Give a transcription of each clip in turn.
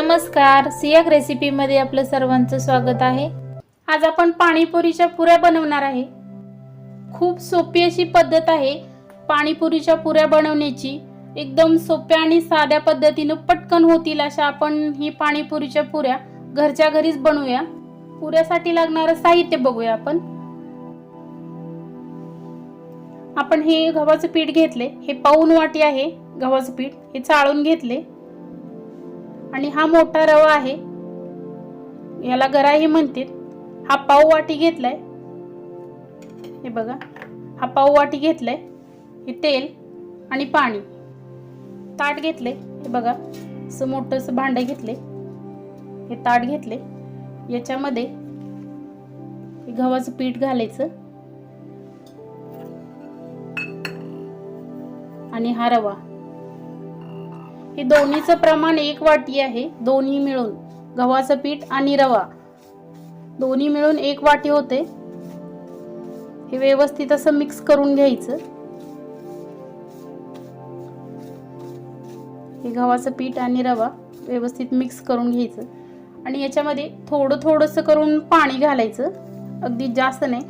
नमस्कार. सियाक रेसिपीमध्ये आपलं सर्वांचं स्वागत आहे. आज आपण पाणीपुरीच्या पुऱ्या बनवणार आहे. खूप सोपी अशी पद्धत आहे पाणीपुरीच्या पुऱ्या बनवण्याची. एकदम सोप्या आणि साध्या पद्धतीनं पटकन होतील अशा आपण ही पाणीपुरीच्या पुऱ्या घरच्या घरीच बनवूया. पुऱ्यासाठी लागणारं साहित्य बघूया आपण. आपण हे गव्हाचं पीठ घेतले. हे पाऊन वाटी आहे गव्हाचं पीठ. हे चाळून घेतले. आणि हा मोठा रवा आहे. याला गराही म्हणतील हा पाव वाटी घेतलाय. हे बघा. हा पाव वाटी घेतलाय. हे तेल आणि पाणी. ताट घेतले हे बघा. असं मोठंसं भांडं घेतले हे ताट घेतले याच्यामध्ये हे गव्हाचं पीठ घालायचं. आणि हा रवा. हे दोन्हीचं प्रमाण एक वाटी आहे दोन्ही मिळून. गव्हाचं पीठ आणि रवा. दोन्ही मिळून एक वाटी होते. हे व्यवस्थित असं मिक्स करून घ्यायचं. हे गव्हाचं पीठ आणि रवा व्यवस्थित मिक्स करून घ्यायचं. आणि याच्यामध्ये थोडं थोडंसं करून पाणी घालायचं. अगदी जास्त नाही.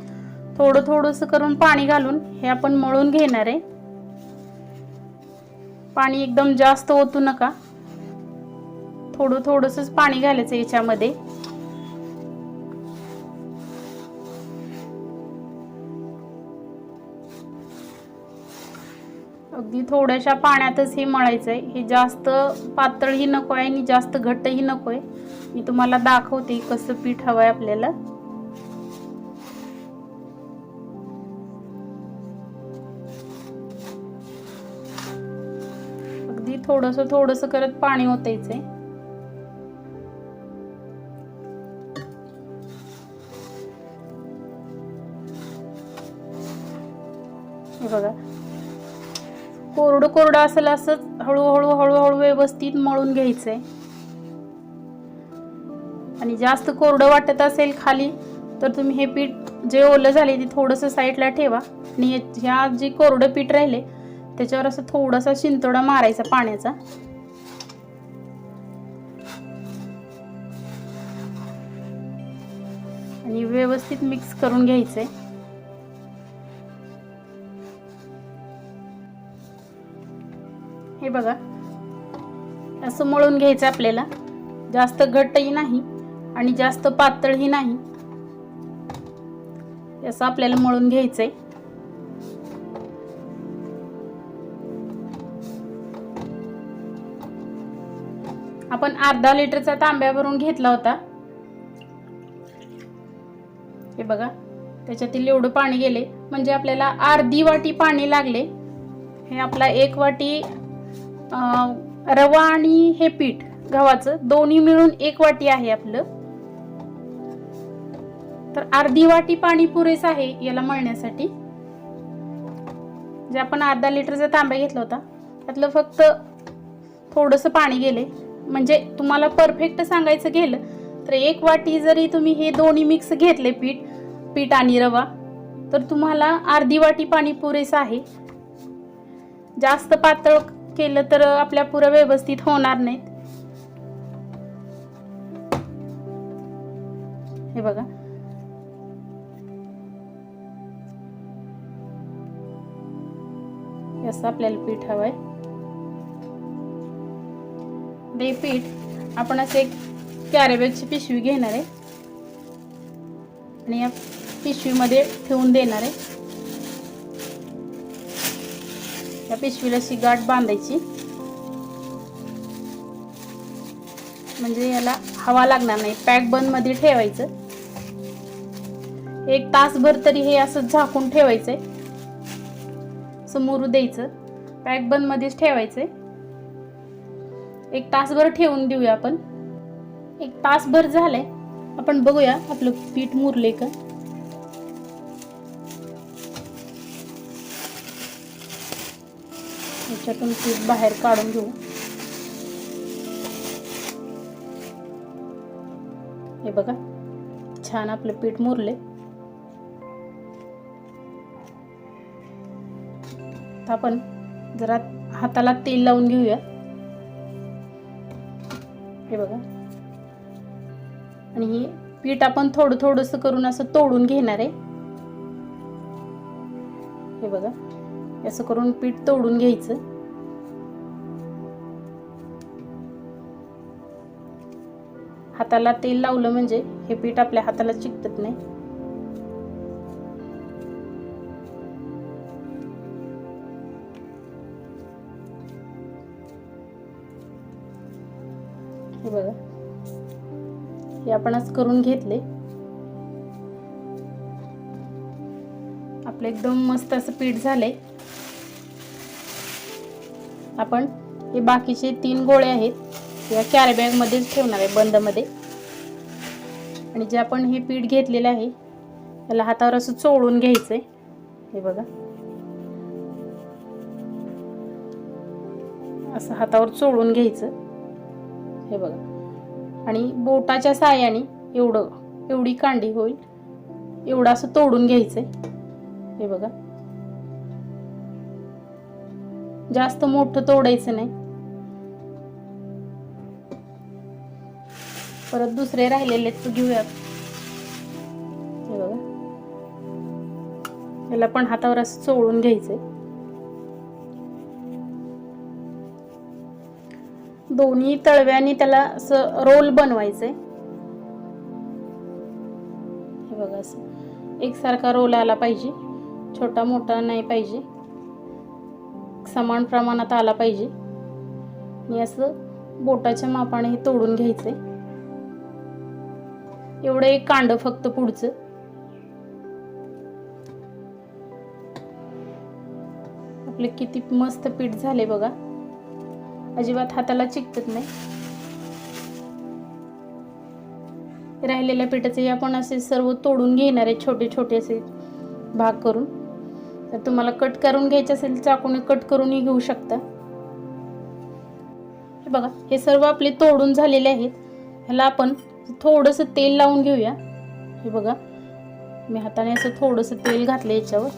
थोडं थोडंसं करून पाणी घालून हे आपण मळून घेणार आहे. पाणी एकदम जास्त ओतू नका. थोडं थोडंसंच पाणी घालायचं याच्यामध्ये. अगदी थोड्याशा पाण्यातच हे मळायचं आहे हे जास्त पातळही नको आहे आणि जास्त घट्टही नको आहे. मी तुम्हाला दाखवते कसं पीठ हवं आहे आपल्याला. थोडस थोडस करत पाणी ओतायचंय. आहे बघा. कोरडं कोरडं असेल असंच हळूहळू हळूहळू व्यवस्थित मळून घ्यायचंय. आणि जास्त कोरडं वाटत असेल खाली तर तुम्ही हे पीठ जे ओलं झाले ते थोडंसं साईडला ठेवा. आणि ह्या जे कोरडं पीठ राहिले त्याच्यावर असं थोडासा शिंतोडा मारायचा पाण्याचा. आणि व्यवस्थित मिक्स करून घ्यायचंय. हे बघा. असं मळून घ्यायचं आपल्याला. जास्त घट्टही नाही आणि जास्त पातळही नाही. असं आपल्याला मळून घ्यायचंय. आपण अर्धा लिटरचा तांब्या भरून घेतला होता. हे बघा त्याच्यातील एवढं पाणी गेले. म्हणजे आपल्याला अर्धी वाटी पाणी लागले. हे आपला एक वाटी रवा आणि हे पीठ गव्हाचं दोन्ही मिळून एक वाटी आहे आपलं. तर अर्धी वाटी पाणी पुरेस आहे याला मळण्यासाठी. जे आपण अर्धा लिटरचा तांब्या घेतला होता त्यातलं फक्त थोडंसं पाणी गेले. म्हणजे तुम्हाला परफेक्ट सांगायचं गेलं तर एक वाटी जरी तुम्ही हे दोन्ही मिक्स घेतले पीठ पीठ आणि रवा तर तुम्हाला अर्धी वाटी पाणी पुरेसं आहे. जास्त पातळ केलं तर आपल्या पुऱ्या व्यवस्थित होणार नाहीत. हे बघा. असं आपल्याला पीठ हवंय. ते पीठ आपण असं एक कॅरेबॅगची पिशवी घेणार आहे. आणि या पिशवीमध्ये ठेवून देणार आहे. या पिशवीला अशी गाठ बांधायची. म्हणजे याला हवा लागणार नाही. पॅक बंदमध्ये ठेवायचं. एक तासभर तरी हे असं झाकून ठेवायचंय. समोर द्यायचं. पॅक बंद मध्येच ठेवायचंय. एक तासभर ठेवून देऊया आपण. एक तासभर झालंय. आपण बघूया आपलं पीठ मुरले का. याच्यातून पीठ बाहेर काढून घेऊ. हे बघा छान आपलं पीठ मुरले आपण जरा हाताला तेल लावून घेऊया. हे बघा. आणि हे पीठ आपण थोडं थोडंसं करून असं तोडून घेणार आहे. हे बघा. असं करून पीठ तोडून घ्यायचं. हाताला तेल लावलं म्हणजे हे पीठ आपल्या हाताला चिकटत नाही. बघा. हे आपण आज करून घेतले. आपलं एकदम मस्त असं पीठ झालंय. आपण हे बाकीचे तीन गोळे आहेत या कॅरीबॅगमध्येच मध्येच ठेवणार आहे बंदमध्ये आणि जे आपण हे पीठ घेतलेलं आहे त्याला हातावर असं चोळून घ्यायचंय. हे बघा. असं हातावर चोळून घ्यायचं. हे बघा. आणि बोटाच्या साह्याने एवढं एवढी कांडी होईल. एवढं असं तोडून घ्यायचंय. हे बघा. जास्त मोठं तोडायचं नाही. परत दुसरे राहिलेले घेऊयात. हे बघा. याला पण हातावर असं चोळून घ्यायचंय. दोन्ही तळव्याने त्याला असं रोल बनवायचंय. हे बघा असं. एकसारखा रोल आला पाहिजे. छोटा मोठा नाही पाहिजे. समान प्रमाणात आला पाहिजे. आणि असं बोटाच्या मापाने हे तोडून घ्यायचंय. एवढं एक कांड फक्त पुढचं. आपले किती मस्त पीठ झाले बघा. अजिबात हाताला चिकटत नाही. राहिलेल्या पिठाचे आपण असे सर्व तोडून घेणार आहे छोटे छोटे असे भाग करून. तर तुम्हाला कट करून घ्यायचे असेल चाकूने कट करूनही घेऊ शकता. हे बघा हे सर्व आपले तोडून झालेले आहेत. ह्याला आपण थोडंसं तेल लावून घेऊया. हे बघा मी हाताने असं थोडंसं तेल घातलं याच्यावर.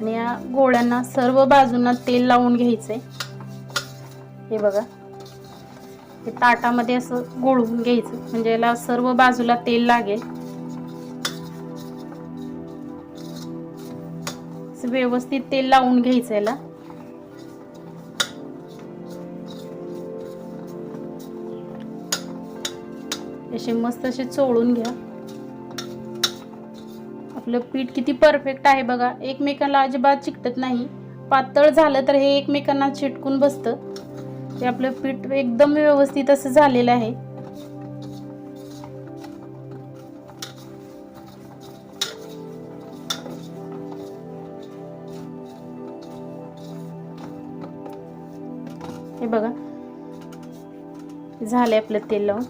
आणि या गोळ्यांना सर्व बाजूंना तेल लावून घ्यायचंय. हे बघा. हे ताटामध्ये असं गोळवून घ्यायचं. म्हणजे याला सर्व बाजूला तेल लागेल. असं व्यवस्थित तेल लावून घ्यायचं याला. असे मस्त असे चोळून घ्या. आपलं पीठ किती परफेक्ट आहे बघा. एकमेकाला अजिबात चिकटत नाही. पातळ झालं तर हे एकमेकांना चिटकून बसतं. ते आपलं पीठ एकदम व्यवस्थित असं झालेलं आहे. हे बघा. झाले आपलं तेल लावून.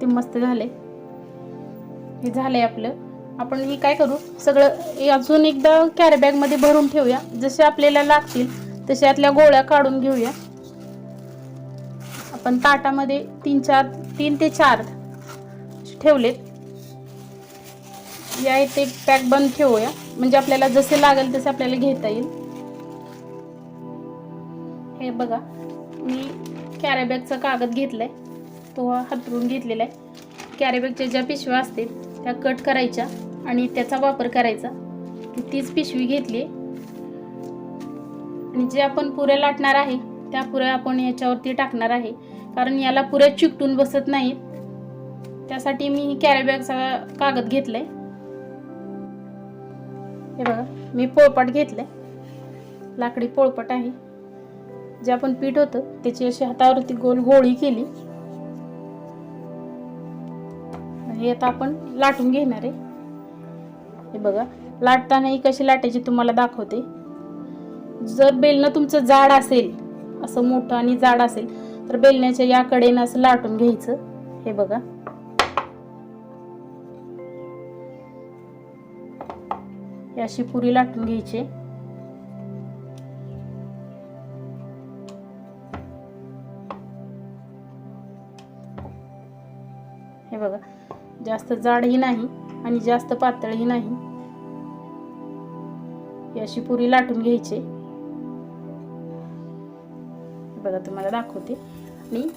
ते मस्त झाले हे झालंय आपलं. आपण हे काय करू? सगळं अजून एकदा कॅरीबॅगमध्ये भरून ठेवूया. जसे आपल्याला लागतील तसे यातल्या गोळ्या काढून घेऊया. आपण ताटामध्ये तीन चार तीन ते चार ठेवलेत. या इथे पॅक बंद ठेवूया. म्हणजे आपल्याला जसे लागेल तसे आपल्याला घेता येईल. हे बघा मी कॅरेबॅगचा कागद कागद घेतलाय. तो हातरून घेतलेला आहे. कॅरेबॅगच्या ज्या पिशव्या असतील त्या कट करायच्या. आणि त्याचा वापर करायचा. ती तीच पिशवी घेतली. आणि जे आपण पुऱ्या लाटणार आहे त्या पुऱ्या आपण याच्यावरती टाकणार आहे. कारण याला पुऱ्या चिकटून बसत नाहीत. त्यासाठी मी कॅरेबॅगचा कागद घेतलाय. हे बघा मी पोळपाट घेतलंय. लाकडी पोळपाट आहे. जे आपण पीठ होतं त्याची अशी हातावरती गोल गोळी केली. हे आता आपण लाटून घेणार आहे. हे बघा लाटताना ही कशी लाटायची तुम्हाला दाखवते. जर बेलणं तुमचं जाड असेल असं मोठं आणि जाड असेल तर बेलण्याच्या या कडेनं असं लाटून घ्यायचं. हे बघा. अशी पुरी लाटून घ्यायची. हे बघा जास्त जाडही नाही. आणि जास्त पातळही नाही. ही अशी पुरी लाटून घ्यायची. बघा तुम्हाला दाखवते. आणि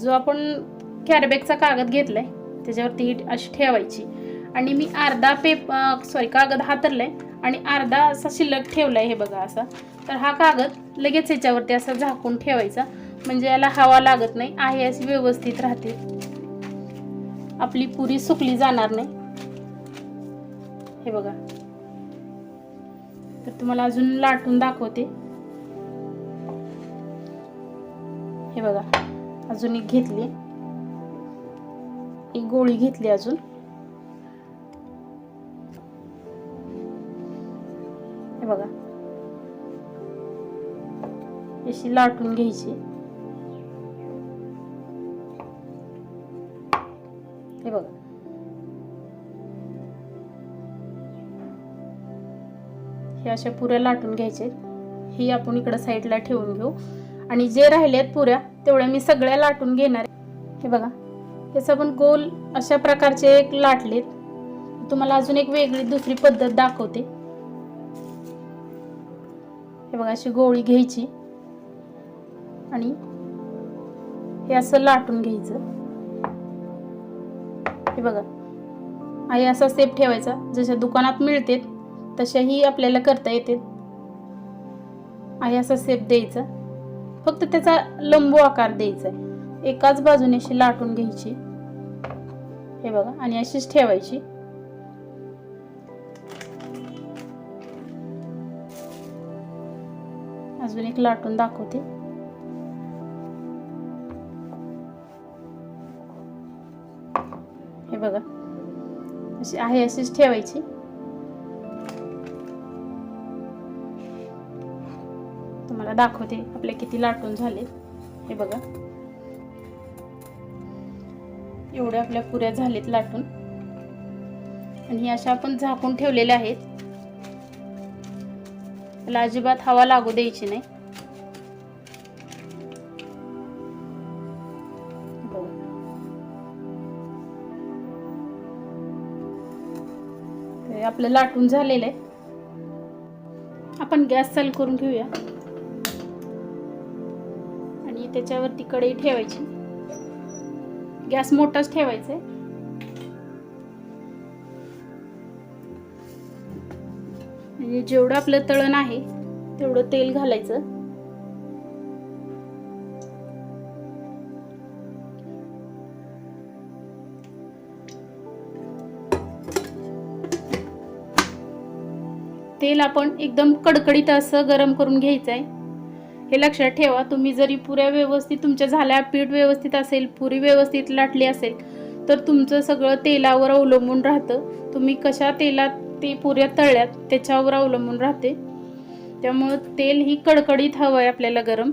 जो आपण कॅरबॅगचा कागद घेतलाय त्याच्यावरती ही अशी ठेवायची. आणि मी अर्धा पेप सॉरी कागद हातरलाय आणि अर्धा असा शिल्लक ठेवलाय हे बघा असा. तर हा कागद लगेच याच्यावरती असा झाकून ठेवायचा. म्हणजे याला हवा लागत नाही आहे अशी व्यवस्थित राहते. आपली पुरी सुकली जाणार नाही. हे बघा. तर तुम्हाला अजून लाटून दाखवते. हे बघा अजून एक घेतली एक गोळी घेतली अजून. हे बघा. अशी लाटून घ्यायची. हे अशा पुऱ्या लाटून घ्यायचे. ही आपण इकडं साईडला ठेवून घेऊ. आणि जे राहिलेत पुऱ्या तेवढ्या मी सगळ्या लाटून घेणार हे बघा याचं पण गोल अशा प्रकारचे एक लाटलेत. तुम्हाला अजून एक वेगळी दुसरी पद्धत दाखवते. हे बघा अशी गोळी घ्यायची. आणि हे असं लाटून घ्यायचं. हे बघा आई असा सेप ठेवायचा. जशा दुकानात मिळते तशाही आपल्याला करता येते. आहे असा सेप द्यायचा. फक्त त्याचा लंबू आकार द्यायचा. आहे एकाच बाजूने अशी लाटून घ्यायची. हे बघा आणि अशीच ठेवायची. अजून एक लाटून दाखवते. हे बघा अशी आहे अशीच ठेवायची. दाखवते. आपले किती लाटून झाले. हे बघा. एवढ्या आपल्या पुऱ्या झालेत लाटून. आणि अशा आपण झाकून ठेवलेल्या आहेत. त्याला अजिबात हवा लागू द्यायची नाही. आपलं लाटून झालेलं आहे. आपण गॅस चालू करून घेऊया. आणि त्याच्यावरती कढई ठेवायची. गॅस मोठाच ठेवायचा आहे. आणि जेवढं आपलं तळण आहे तेवढं तेल घालायचं. तेल आपण एकदम कडकडीत असं गरम करून घ्यायचं आहे हे लक्षात ठेवा तुम्ही जरी पुऱ्या व्यवस्थित तुमच्या झाल्या पीठ व्यवस्थित असेल पुरी व्यवस्थित लाटली असेल तर तुमचं सगळं तेलावर अवलंबून राहतं. तुम्ही कशा तेलात ते पुऱ्या तळल्यात त्याच्यावर अवलंबून राहते. त्यामुळं तेल ही कडकडीत हवं आहे आपल्याला गरम.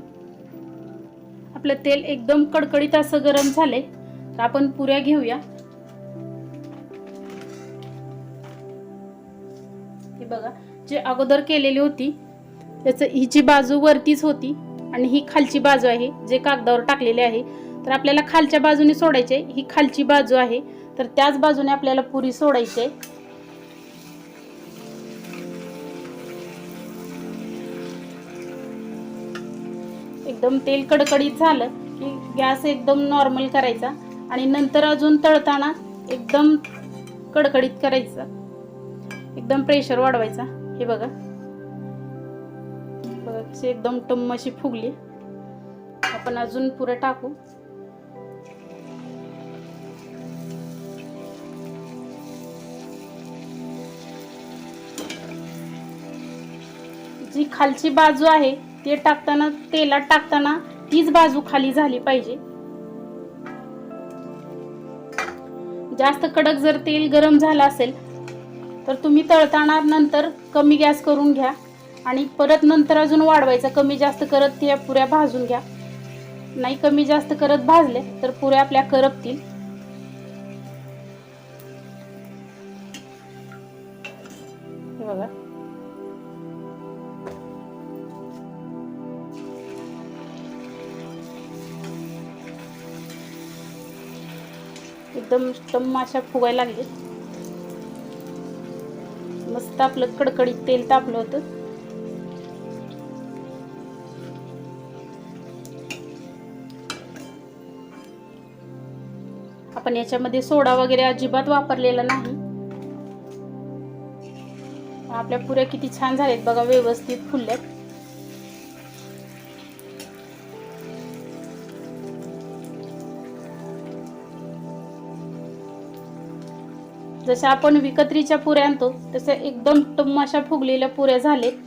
आपलं तेल एकदम कडकडीत असं गरम झालंय तर आपण पुऱ्या घेऊया. हे बघा जे अगोदर केलेली होती त्याचं हिची बाजू वरतीच होती आणि ही खालची बाजू आहे जे कागदावर टाकलेले आहे तर आपल्याला खालच्या बाजूने सोडायचे ही खालची बाजू आहे तर त्याच बाजूने आपल्याला पुरी सोडायची आहे एकदम तेल कडकडीत झालं की गॅस एकदम नॉर्मल करायचा आणि नंतर अजून तळताना एकदम कडकडीत करायचा. एकदम प्रेशर वाढवायचा. हे बघा. बघा एकदम टम्म अशी फुगली. आपण अजून पुरं टाकू. जी खालची बाजू आहे ते टाकताना तेलात टाकताना तीच बाजू खाली झाली पाहिजे. जास्त कडक जर तेल गरम झालं असेल तर तुम्ही तळताना नंतर कमी गॅस करून घ्या. आणि परत नंतर अजून वाढवायचा. कमी जास्त करत त्या पुऱ्या भाजून घ्या. नाही कमी जास्त करत भाजले तर पुऱ्या आपल्या करपतील. हे बघा. एकदम टम्म अशा फुगायला लागले. मस्त आपलं कडकडीत तेल तापलं होतं. आपण याच्यामध्ये सोडा वगैरे अजिबात वापरलेला नाही. आपल्या पुऱ्या किती छान झालेत बघा व्यवस्थित फुलल्यात. जशा आपण विकत्रीच्या पुऱ्या आणतो तसं एकदम टम्म अशा फुगलेल्या पुऱ्या झालेत.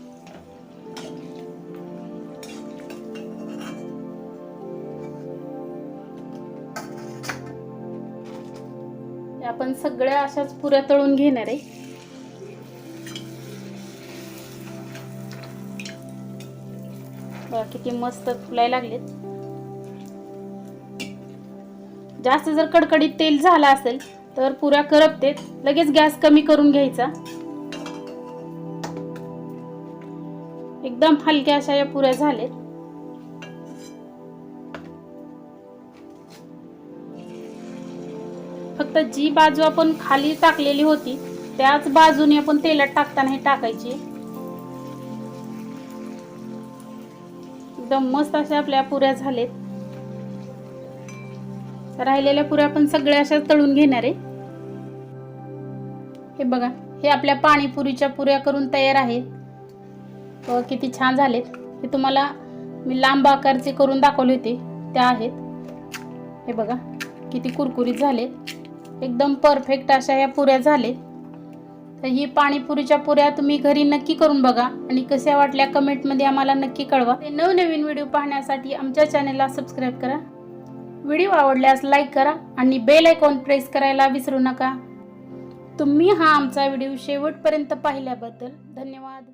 सगळ्या अशाच पुऱ्या तळून घेणार आहे. किती मस्त फुलाय लागलेत. जास्त जर कडकडीत तेल झालं असेल तर पुऱ्या करपते लगेच गॅस कमी करून घ्यायचा. एकदम हलक्या अशा या पुऱ्या झालेत. फक्त जी बाजू आपण खाली टाकलेली होती त्याच बाजूने आपण तेलात टाकताना हे टाकायची. एकदम मस्त अशा आपल्या पुऱ्या झालेत. राहिलेल्या पुऱ्या आपण सगळ्या अशा तळून घेणार आहे. हे बघा हे आपल्या पाणीपुरीच्या पुऱ्या करून तयार आहेत. व किती छान झालेत. हे तुम्हाला मी लांब आकारचे करून दाखवले होते. त्या आहेत. हे बघा किती कुरकुरीत झालेत. एकदम परफेक्ट अशा या पुऱ्या झालेत. तर ही पाणीपुरीच्या पुऱ्या तुम्ही घरी नक्की करून बघा आणि कशा वाटल्या कमेंटमध्ये आम्हाला नक्की कळवा. ते नवनवीन व्हिडिओ पाहण्यासाठी आमच्या चॅनेलला सबस्क्राईब करा. व्हिडिओ आवडल्यास लाईक करा आणि बेल आयकॉन प्रेस करायला विसरू नका. तुम्ही हा आमचा व्हिडिओ शेवटपर्यंत पाहिल्याबद्दल धन्यवाद.